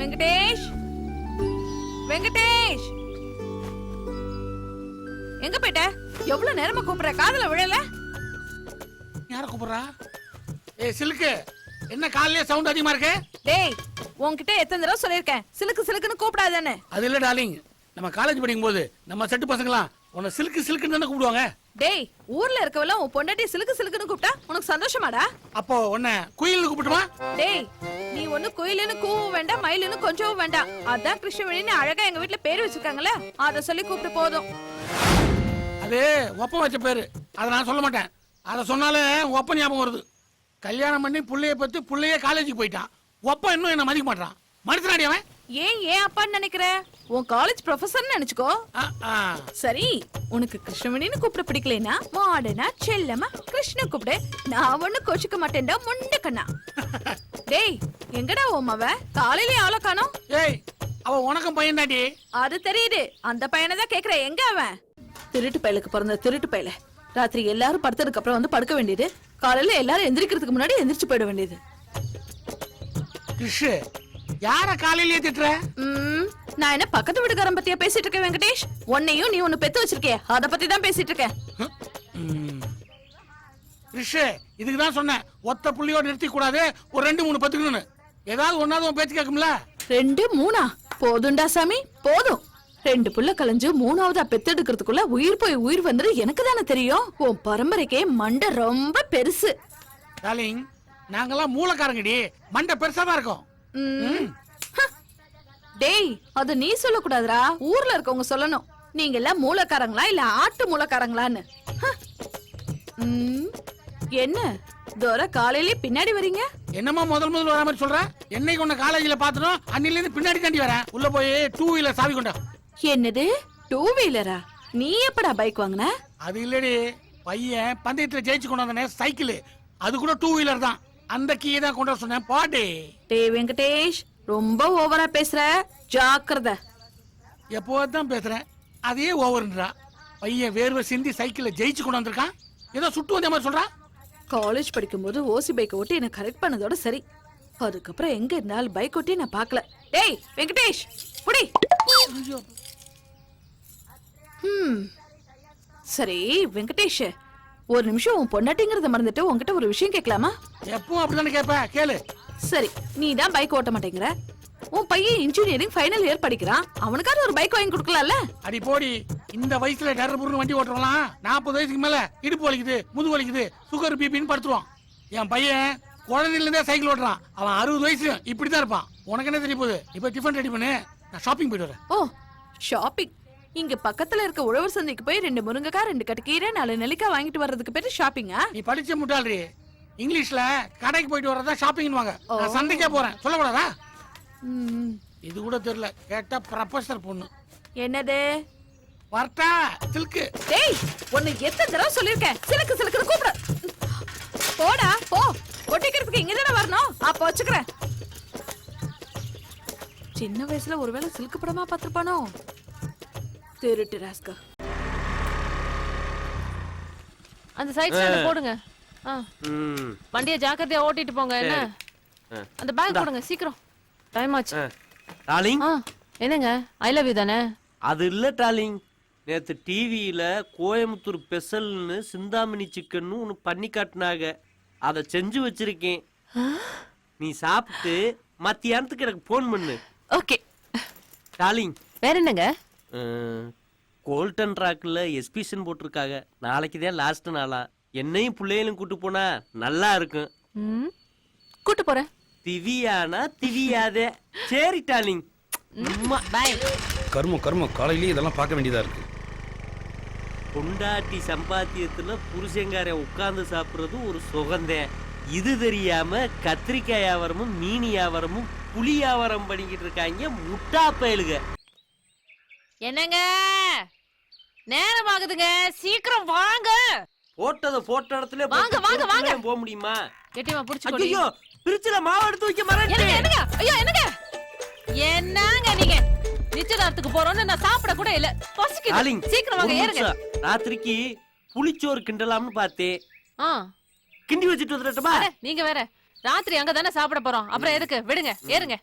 வெங்கடேஷ்? வெங்கடேஷ்? எங்க போயிட்ட? எவ்வளவு நேரமா கூப்பிடுற? காதுல விழல? யார கூப்பிடுறா? ஏய் சில்க்கு என்ன காலையிலே சவுண்ட் அதிகமா இருக்கு? டேய் உன்கிட்ட எத்தனை தடவை சொல்லிருக்கேன் சிலுக்கு சிலுக்குன்னு கூப்பிடாதானே அது இல்ல டார்லிங். நம்ம காலேஜ் படிக்கும் போது நம்ம செட்டு பசங்களாம் உன்னை சில்க்கு சில்க்குன்னு தானே கூப்பிடுவாங்க. டேய் ஊர்ல இருக்கவெல்லாம் உன் பொண்டாட்டி சிலுக்கு சிலுக்குன்னு கூப்பிட்டா உனக்கு சந்தோஷமாடா? அப்போ உன்னை குயில்னு கூப்பிட்டுமா? டேய் நீ ஒண்ணு குயிலுன்னு கூவும் வேண்டாம் மயிலுன்னு கொஞ்சவும் வேண்டாம். அதான் கிருஷ்ணவேணின்னு அழகா எங்க வீட்ல பேர் வச்சிருக்காங்கல்ல அத சொல்லி கூப்பிட்டு போதும். அது ஒப்பம் வச்ச பேரு. அதை நான் சொல்ல மாட்டேன். அதை சொன்னாலே ஒப்ப ஞாபகம் வருது. கல்யாணம் பண்ணி புள்ளைய பத்தி புள்ளையே காலேஜுக்கு போயிட்டான். ஒப்பம் இன்னும் என்ன மதிக்க மாட்டான் மனுஷனாடி அவன்? ஏன் ஏன் அப்பான்னு நினைக்கிற? உன் காலேஜ் ப்ரொஃபசர்னு நினைச்சுக்கோ. சரி உனக்கு கிருஷ்ணவேணின்னு கூப்பிட பிடிக்கலைன்னா மாடனா செல்லமா கிருஷ்ண கூப்பிடு. நான் ஒண்ணு கோச்சுக்க மாட்டேன்டா முண்ட கண்ணா. டேய் எங்கடா உன் மவ? காலையிலே ஆள காணோம். ஏய் அவ உனக்கும் பையன் தாண்டி அது தெரியுது. அந்த பையனை தான் கேக்குறேன் எங்க அவன்? திருட்டு பயலுக்கு பிறந்த திருட்டு பயல. ராத்திரி எல்லாரும் படுத்ததுக்கு அப்புறம் வந்து படுக்க வேண்டியது. காலையில எல்லாரும் எந்திரிக்கிறதுக்கு முன்னாடி எந்திரிச்சு போயிட வேண்டியது. கிருஷ் யார காலையிலேயே திட்டுற? நான் என்ன பக்கத்து வீட்டுக்காரன் பத்தியா பேசிட்டு இருக்கேன் வெங்கடேஷ்? உன்னையும் நீ ஒண்ணு பெத்து வச்சிருக்கே அத பத்தி தான் பேசிட்டு இருக்கேன். ம். கிருஷ் இதுக்கு தான் சொன்னேன் ஒத்த புள்ளியோட நிறுத்தி கூடாது ஒரு ரெண்டு மூணு பத்துக்கணும்னு. ஏதாவது ஒன்னாவது உன் பேச்சு கேட்கும்ல? ரெண்டு மூணா? போதும்டா சாமி போதும். ரெண்டு புள்ள கலைஞ்சு மூணாவதா பெத்தெடுக்கிறதுக்குள்ள உயிர் போய் உயிர் வந்துரு எனக்கு தானே தெரியும். உன் பரம்பரைக்கே மண்டை ரொம்ப பெருசு. டார்லிங் நாங்கெல்லாம் மூலக்காரங்கடி. மண்டை பெருசா தான் இருக்கும். டேய் அது நீ சொல்லக்கூடாதுடா. ஊர்ல இருக்கவங்க சொல்லணும். நீங்க எல்லாம் மூலக்காரங்களா இல்ல ஆட்டு மூலக்காரங்களான்னு. என்ன? தோர காலையிலே பின்னாடி வரீங்க? என்னமோ முதல் முதல் வர மாதிரி சொல்ற? என்னைக்கு உன்னை காலேஜ்ல பாத்தனோ அன்னில இருந்து பின்னாடி தாண்டி வரேன். உள்ள போய் டூ வீலர் சாவி கொண்டா என்னது? டூ வீலரா நீ எப்படா பைக் வாங்கின? அது இல்லடி. பையன் பந்தயத்துல ஜெயிச்சு கொண்டு வந்தானே சைக்கிள் அது கூட டூ வீலர் தான். அந்த கீயை தான் கொண்டு வர சொன்னேன். பாடி. டேய் வெங்கடேஷ் ரொம்ப ஓவரா பேசுற. ஜாக்கிரதை. எப்போ தான் பேசுறேன். அதே ஓவர்ன்றா. பையன் வேர்வை சிந்தி சைக்கிள்ல ஜெயிச்சு கொண்டு வந்திருக்கான். ஏதோ சுட்டு வந்த மாதிரி சொல்றா. காலேஜ் படிக்கும்போது ஓசி பைக் ஓட்டி என்ன கரெக்ட் பண்ணதோட சரி. அதுக்கப்புறம் எங்க இருந்தாலும் பைக் ஓட்டி நான் பார்க்கல. டேய் வெங்கடேஷ் புடி ஹம். சரி வெங்கடேஷ் ஒரு நிமிஷம் உன் பொண்டாட்டிங்கிறத மறந்துட்டு உன்கிட்ட ஒரு விஷயம் கேட்கலாமா? எப்பவும் அப்படித்தானே கேட்ப? கேளு. சரி நீ தான் பைக் ஓட்ட மாட்டேங்கிற. உன் பையன் இன்ஜினியரிங் ஃபைனல் இயர் படிக்கிறான். அவனுக்காவது ஒரு பைக் வாங்கி கொடுக்கலாம்ல? அடி போடி இந்த வயசுல டர் புருன்னு வண்டி ஓட்டுறலாம் நாற்பது வயசுக்கு மேல இடுப்பு வலிக்குது முதுகு வலிக்குது சுகர் பிபின்னு படுத்துருவான். என் பையன் குழந்தையில இருந்தே சைக்கிள் ஓட்டுறான். அவன் அறுபது வயசு இப்படிதான் இருப்பான். உனக்கு என்ன தெரிய போகுது? இப்ப டிஃபன் ரெடி பண்ணு. நான் ஷாப்பிங் போயிட்டு வரேன். ஓ ஷாப்பிங் இங்க பக்கத்துல இருக்க உழவர் சந்தைக்கு போய் ரெண்டு முருங்கைக்காய் ரெண்டு கட்டுக்கீரை நாலு நெல்லிக்காய் வாங்கிட்டு வர்றதுக்கு பேரு ஷாப்பிங்கா நீ படிச்ச முட்டாள்ரி இங்கிலீஷ்ல கடைக்கு போயிட்டு வரதா ஷாப்பிங் வாங்க நான் சந்தைக்கே போறேன். சொல்லக்கூடாதா? ம், இது கூட தெரியல. கேட்டா ப்ரொஃபசர் பொண்ணு. என்னது? வரட்டா? சில்க்கு. டேய் உன்னை எத்தனை தடவை சொல்லிருக்கேன் சிலுக்கு சிலுக்குன்னு கூப்பிட. போடா போ. ஒட்டிக்கிறதுக்கு இங்க தானே வரணும். அப்ப வச்சுக்கிறேன். சின்ன வயசுல ஒருவேளை சிலுக்கு படமா பார்த்திருப்பானோ? திருட்டு ராஸ்கா. அந்த சைட் ஸ்டாண்ட் போடுங்க. ஆ. ம். வண்டியை ஜாக்கிரதையா ஓட்டிட்டு போங்க என்ன. அந்த பேக் போடுங்க சீக்கிரம். டைம் ஆச்சு. ஆ. என்னங்க? ஐ லவ் யூ தானே? அது இல்ல டார்லிங். நேத்து டிவியில கோயம்புத்தூர் ஸ்பெஷல்னு சிந்தாமணி சிக்கன் ஒன்று பண்ணி காட்டினாங்க. அதை செஞ்சு வச்சிருக்கேன். நீ சாப்பிட்டு மத்தியானத்துக்கு எனக்கு ஃபோன் பண்ணு. Okay darling. வேற என்னங்க? கோல்டன் ராக்ல எஸ்பிஷன் போட்டிருக்காங்க. நாளைக்கு தான் லாஸ்ட் நாளா. என்னையும் பிள்ளைகளும் கூட்டு போனா நல்லா இருக்கும். ம். கூட்டு போறேன். திவியானா திவியாதே. சரி டார்லிங் பாய் கர்மம் கர்மம் காலையிலேயே இதெல்லாம் பார்க்க வேண்டியதா இருக்கு. பொண்டாட்டி சம்பாத்தியத்துல புருஷங்காரன் உட்கார்ந்து சாப்பிடுறது ஒரு சுகந்தேன் இது தெரியாம கத்திரிக்காய் வியாபாரமும் மீன் வியாபாரமும் புளி வியாபாரம் பண்ணிக்கிட்டு இருக்காங்க முட்டா பயலுக என்னங்க? நேரம் ஆகுதுங்க சீக்கிரம் வாங்க. போட்டத போட்ட இடத்துல வாங்க, வாங்க, வாங்க. போக முடியுமா? கெட்டியமா புடிச்சு ஐயோ பிரிச்சுல மாவு எடுத்து வைக்க மறந்துட்டேன். என்னங்க ஐயோ என்னங்க? என்னங்க நீங்க? நிச்சயதார்த்தத்துக்கு போறோம்னு நான் சாப்பிட கூட இல்ல. பசிக்குது. சீக்கிரம் வாங்க ஏறுங்க. ராத்திரிக்கு புளிச்சோறு கிண்டலாம்னு பார்த்தேன் ஆ. கிண்டி வச்சுட்டு வந்துடட்டுமா? அட, நீங்க வேற. ராத்திரி அங்க தானே சாப்பிட போறோம். அப்புறம் எதுக்கு? விடுங்க ஏறுங்க.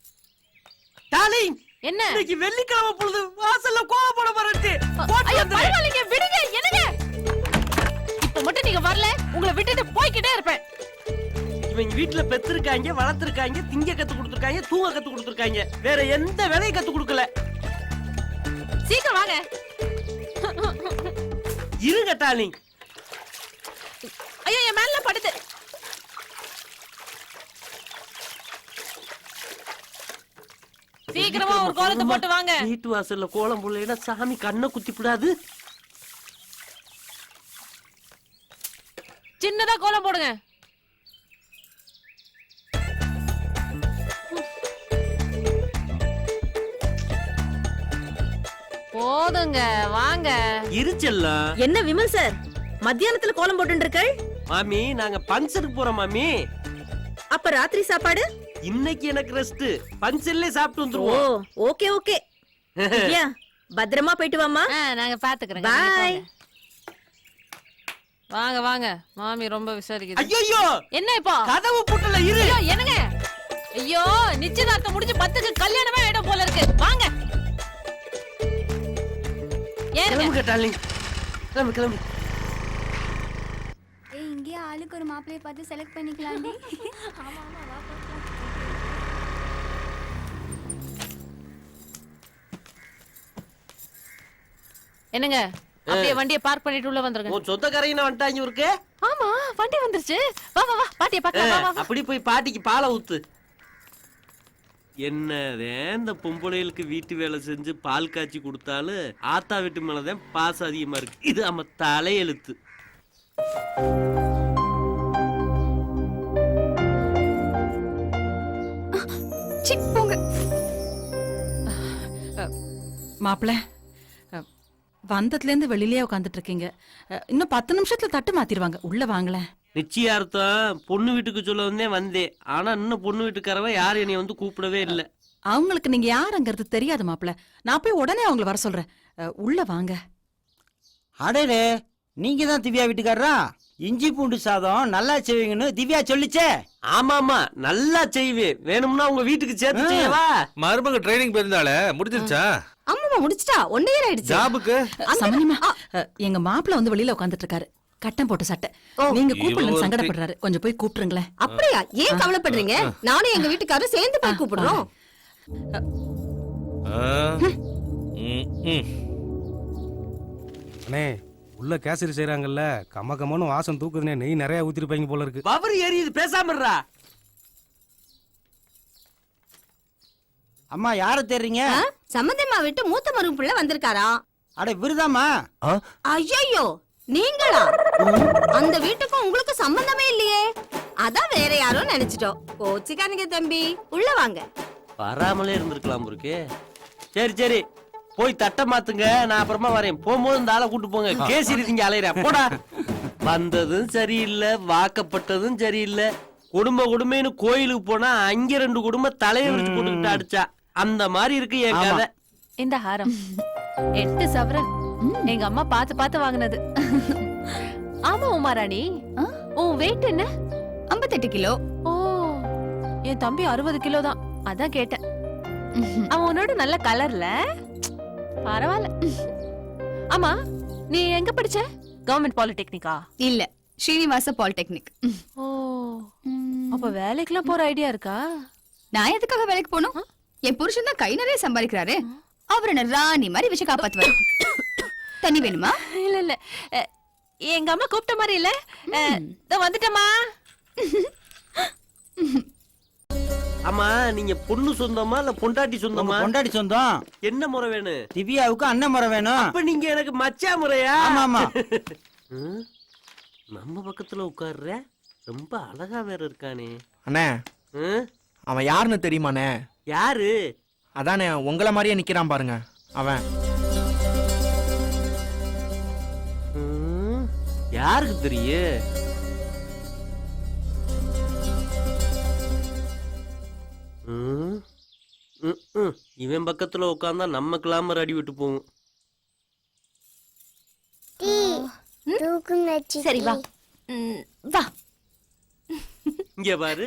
டார்லிங் என்ன? இன்னைக்கு வெள்ளிக்கிழமை பொழுது வாசல்ல கோவப்பட போறேன் ஐயோ பரவாயில்லைங்க விடுங்க என்னங்க? இப்ப மட்டும் நீங்க வரல உங்களை விட்டுட்டு போய்க்கிட்டே இருப்பேன். இவங்க வீட்டுல பெத்திருக்காங்க வளர்த்திருக்காங்க திங்க கத்து கொடுத்துருக்காங்க தூங்க கத்து கொடுத்துருக்காங்க. வேற எந்த வேலையும் கத்து கொடுக்கல. சீக்கிரம் வாங்க. இருங்க டார்லிங் ஐயோ என் மேல படுது சீக்கிரமா ஒரு கோலத்தை போட்டு வாங்க. வீட்டு வாசல்ல கோலம் போடலைன்னா சாமி கண்ணை குத்தி விடாது சின்னதா கோலம் போடுங்க. போதுங்க வாங்க. இருச்செல்லாம் என்ன விமல் சார் மத்தியானத்துல கோலம் போட்டு மாமி நாங்க பஞ்சருக்கு போறோம் மாமி. அப்ப ராத்திரி சாப்பாடு? இன்னைக்கு எனக்கு ரெஸ்ட் பஞ்சல்லே சாப்பிட்டு ஓ வந்துருவோம் ஓகே ஓகே திவ்யா பத்திரமா போயிட்டு வாமா ஆ, நாங்க. நீங்க போங்க. வாங்க வாங்க. மாமி ரொம்ப விசாரிக்குது. ஐயோ என்ன இப்போ? கதவு புட்டல இரு. ஐயோ என்னங்க? ஐயோ நிச்சயதார்த்தம் முடிஞ்சு பத்துக்கு கல்யாணமே ஆயிடும் போல இருக்கு. வாங்க. ஏறுங்க. கிளம்புங்க டார்லிங். கிளம்பு கிளம்பு. ஏய் இங்கேயே ஆளுக்கு ஒரு மாப்பிளைய பார்த்து செலக்ட் பண்ணிக்கலாம்டி. என்னங்க? அப்படியே வண்டியை பார்க் பண்ணிட்டு உள்ள வந்துருங்க. உன் சொந்தக்காரையும் வந்துட்டாங்க இருக்கு. ஆமா வண்டி வந்துருச்சு. வா வா வா பாட்டியை பார்க்கலாம். வா வா அப்படி போய் பாட்டிக்கு பாலை ஊத்து. என்னதான் இந்த பொம்பளைகளுக்கு வீட்டு வேலை செஞ்சு பால் காய்ச்சி கொடுத்தாலும் ஆத்தா வீட்டு மேலதான் பாசம் அதிகமா இருக்கு. இது நம்ம தலையெழுத்து. சி போங்க மாப்பிள வந்ததுல இருந்து வெளியிலே உட்காந்துட்டு இருக்கீங்க அஹ், இன்னும் பத்து நிமிஷத்துல தட்டு மாத்திருவாங்க. உள்ள வாங்களேன். நிச்சயார்த்தம் பொண்ணு வீட்டுக்கு சொல்ல வந்தே வந்தேன் ஆனா இன்னும் பொண்ணு வீட்டுக்காரவ யாரும் என்னைய வந்து கூப்பிடவே இல்ல. அவங்களுக்கு நீங்க யாருங்கிறது தெரியாது மாப்பிள. நான் போய் உடனே அவங்கள வர சொல்றேன். அஹ், உள்ள வாங்க. அடடே நீங்க தான் திவ்யா வீட்டுக்காரரா? இஞ்சி பூண்டு சாதம் நல்லா செய்வீங்கன்னு திவ்யா சொல்லிச்சே. ஆமாமா நல்லா செய்வேன் வேணும்னா உங்க வீட்டுக்கு சேர்த்து. செய்யவா? மருமக ட்ரைனிங் போயிருந்தால முடிஞ்சிருச்சா? அம்மா முடிச்சிட்டா? ஒன் இயர் ஆயிடுச்சு. ஜாபுக்கு? சமனிமா எங்க மாப்பிள வந்து வெளியில உட்காந்துட்டு இருக்காரு கட்டம் போட்ட சட்டை. நீங்க ஒருத்தி. சங்கடப்படுறாரு. கொஞ்சம் போய் கூப்பிட்டுருங்களேன். அப்படியா? ஏன் கவலைப்படுறீங்க? நானும் எங்க வீட்டுக்காரரும் சேர்ந்து போய் கூப்பிடுறோம். அண்ணே உள்ள கேசரி செய்றாங்கல்ல. கம்ம கம்மன்னு வாசம் தூக்குதுனே நெய் நிறைய ஊத்திருப்பாங்க போல இருக்கு. பவர் எரியுது பேசாம அம்மா யார தேடுறீங்க? சம்பந்தம்மா விட்டு மூத்த மரும பிள்ளை வந்திருக்காரா? அட விருதாமா ஐயோ நீங்களா? அந்த வீட்டுக்கும் உங்களுக்கு சம்பந்தமே இல்லையே. அதான் வேற யாரோ நினைச்சிட்டோம். கோச்சிக்கானுங்க தம்பி. உள்ள வாங்க. வராமலே இருந்திருக்கலாம் இருக்கு சரி சரி. போய் தட்டை மாத்துங்க. நான் அப்புறமா வரேன். போகும்போது இந்த ஆளை கூட்டு போங்க. கேசரி திங்க அலையிறேன். போடா. வந்ததும் சரியில்லை. வாக்கப்பட்டதும் சரியில்லை. குடும்ப குடும்பம்னு கோயிலுக்கு போனா அங்க ரெண்டு குடும்பம் தலையை விரிச்சு போட்டுக்கிட்டு அடிச்சா. அந்த மாதிரி இருக்கு என் ஆமா. கதை இந்த ஹாரம். எட்டு சவரன். எங்க அம்மா பார்த்து பார்த்து வாங்குனது. ஆமா உமாராணி. உன் வெயிட் என்ன? ஐம்பத்தெட்டு கிலோ. ஓ என் தம்பி அறுபது கிலோ தான். அதான் கேட்டேன். அவன் உன்னோட நல்ல கலர்ல பரவாயில்ல. ஆமா நீ எங்க படிச்ச? கவர்மெண்ட் பாலிடெக்னிக்கா இல்ல ஸ்ரீனிவாச பாலிடெக்னிக் ஓ அப்ப வேலைக்கெல்லாம் போற ஐடியா இருக்கா? நான் எதுக்காக வேலைக்கு போகணும்? என் புருஷன் தான் கை நிறைய சம்பாதிக்கிறாரு. அவர் என்ன ராணி மாதிரி வச்சு காப்பாத்துவாரு. தண்ணி வேணுமா? இல்ல இல்ல. எங்க அம்மா கூப்பிட்ட மாதிரி இல்ல. இதோ வந்துட்டமா ஆமா நீங்க பொண்ணு சொந்தமா இல்ல பொண்டாட்டி சொந்தமா? பொண்டாடி சொந்தம். என்ன முறை வேணும்? திவ்யாவுக்கு அண்ணன் முறை வேணும். அப்ப நீங்க எனக்கு மச்சா முறையா? ஆமா ஆமா. நம்ம பக்கத்துல உட்கார்ற? ரொம்ப அழகா வேற இருக்கானே. அண்ணே. அவன் யாருன்னு தெரியுமாண்ணே? யாரு? அதானே உங்கள மாதிரியே நிக்கிறான் பாருங்க அவன். ம், யாருக்கு தெரியும் ம், ம், ம். இவன் பக்கத்துல உட்காந்தா நம்ம கிளாமர் அடி விட்டு போகும். சரி வா. ம், வா. இங்க பாரு.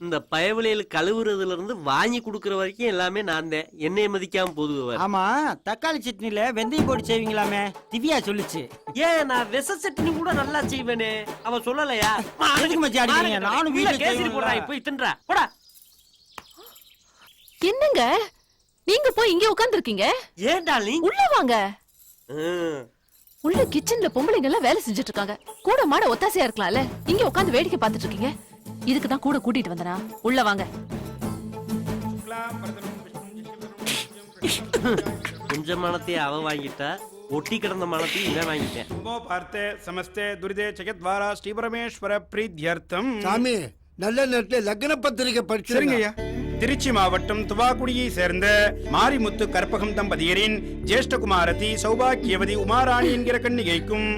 இந்த பயவலையில கழுவுறதுல இருந்து வாங்கி கொடுக்கற வரைக்கும் எல்லாமே நான் தான் என்னைய மதிக்காம போதுவார் ஆமா தக்காளி சட்னில வெந்தயம் போட்டு செய்வீங்களாமே? திவ்யா சொல்லுச்சு. ஏன் நான் விச சட்னி கூட நல்லா செய்வேனே. அவ சொல்லலையா? எதுக்கு மச்சி அடிக்கிறீங்க? நானும் வீட்டுல கேசரி. போடுறா போய் தின்றா. போடா. என்னங்க? நீங்க போய் இங்க உட்கார்ந்திருக்கீங்க ஏன் டார்லிங் உள்ள வாங்க. உள்ள கிச்சன்ல பொம்பளைங்க எல்லாம் வேலை செஞ்சுட்டு இருக்காங்க. கூட மாட ஒத்தாசையா இருக்கலாம்ல. இங்க உட்கார்ந்து வேடிக்கை பார்த்துட்டு இருக்கீங்க. இதுக்கு தான் கூட கூட்டிட்டு வந்தனா? உள்ள வாங்க. கொஞ்சம் மனத்தையும் அவ வாங்கிட்டா ஒட்டி கிடந்த மனத்தையும் இவன் வாங்கிட்டேன். பார்த்த சமஸ்தே துரிதே ஜெகத்வாரா ஸ்ரீபரமேஸ்வர பிரீத்தியர்த்தம். சாமி நல்ல நேரத்துல லக்ன பத்திரிகை சரிங்க ஐயா திருச்சி மாவட்டம் துவாக்குடியை சேர்ந்த மாரிமுத்து கற்பகம் தம்பதியரின் ஜேஷ்டகுமாரதி சௌபாக்கியவதி உமாராணி என்கிற கன்னிகைக்கும்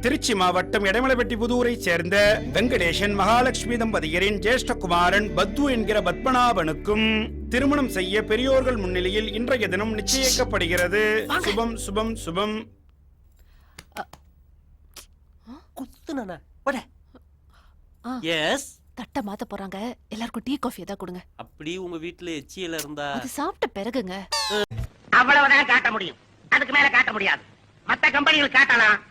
திருச்சி மாவட்டம் எடமலைப்பட்டி புதூரை சேர்ந்த வெங்கடேசன் மகாலட்சுமி தம்பதியரின் ஜேஷ்டகுமாரன் பத்து என்கிற பத்மநாபனுக்கும் திருமணம் செய்ய பெரியோர்கள் முன்னிலையில் இன்றைய தினம் நிச்சயிக்கப்படுகிறது. சுபம் சுபம் சுபம். குத்துனா போட ஆ. எஸ் தட்ட மாத்த போறாங்க. எல்லாருக்கும் டீ காஃபி ஏதாவது கொடுங்க. அப்படி உங்க வீட்டுல எச்சியல இருந்தா? அது சாப்பிட்ட பிறகுங்க. அவ்வளவுதான் காட்ட முடியும். அதுக்கு மேல காட்ட முடியாது. மத்த கம்பெனிகள் காட்டலாம்.